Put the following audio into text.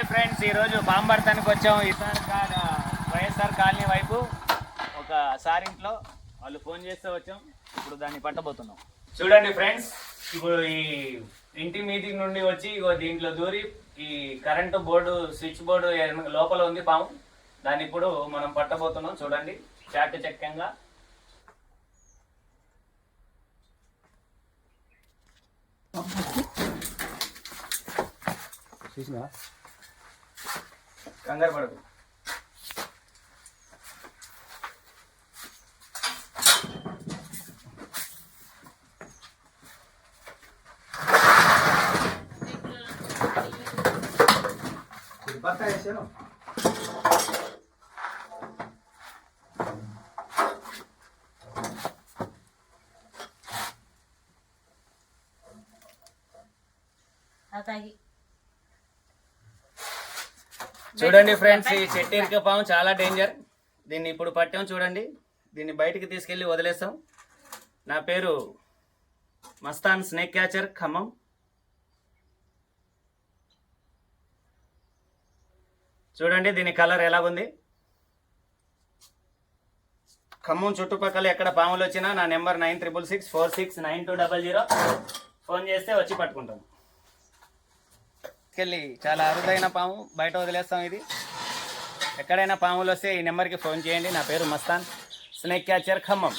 Hi friends ఈరోజు పాంబర్తానికి వచ్చాం. ఇసార్ కా- వైఎస్ఆర్ కాలనీ వైపు ఒక సార్ ఇంట్లో వాళ్ళు ఫోన్ చేస్తే వచ్చాం. ఇప్పుడు దాన్ని పట్టబోతున్నాం. చూడండి ఫ్రెండ్స్ ఇప్పుడు ఈ ఇంటి మీది నుండి వచ్చి ఇగో దీంట్లో దూరి ఈ కరెంటు బోర్డు స్విచ్ బోర్డు లోపల ఉంది పాము. దాన్ని ఇప్పుడు మనం పట్టబోతున్నాం. చూడండి చాకచక్యంగా చూసినా కంగారు పడకు ఇది పక్క వేసాను అతాగి చూడండి ఫ్రెండ్స్ ఈ చెట్టిరిక పాము చాలా డేంజర్ దీన్ని ఇప్పుడు పట్టాం చూడండి. దీన్ని బయటికి తీసుకెళ్ళి వదిలేస్తాం. నా పేరు మస్తాన్ స్నేక్ క్యాచర్ ఖమ్మం. చూడండి దీని కలర్ ఎలాగుంది ఖమ్మం చుట్టుపక్కల ఎక్కడ పాములు వచ్చినా నా number nine triple six four six nine two double zero phone చేస్తే వచ్చి పట్టుకుంటాం. తీసుకెళ్ళి చాలా అరుదైన పాము బయట వదిలేస్తాం ఇది. ఎక్కడైనా పాములు వస్తే ఈ నెంబర్కి ఫోన్ చేయండి. నా పేరు మస్తాన్. Snake catcher Khammam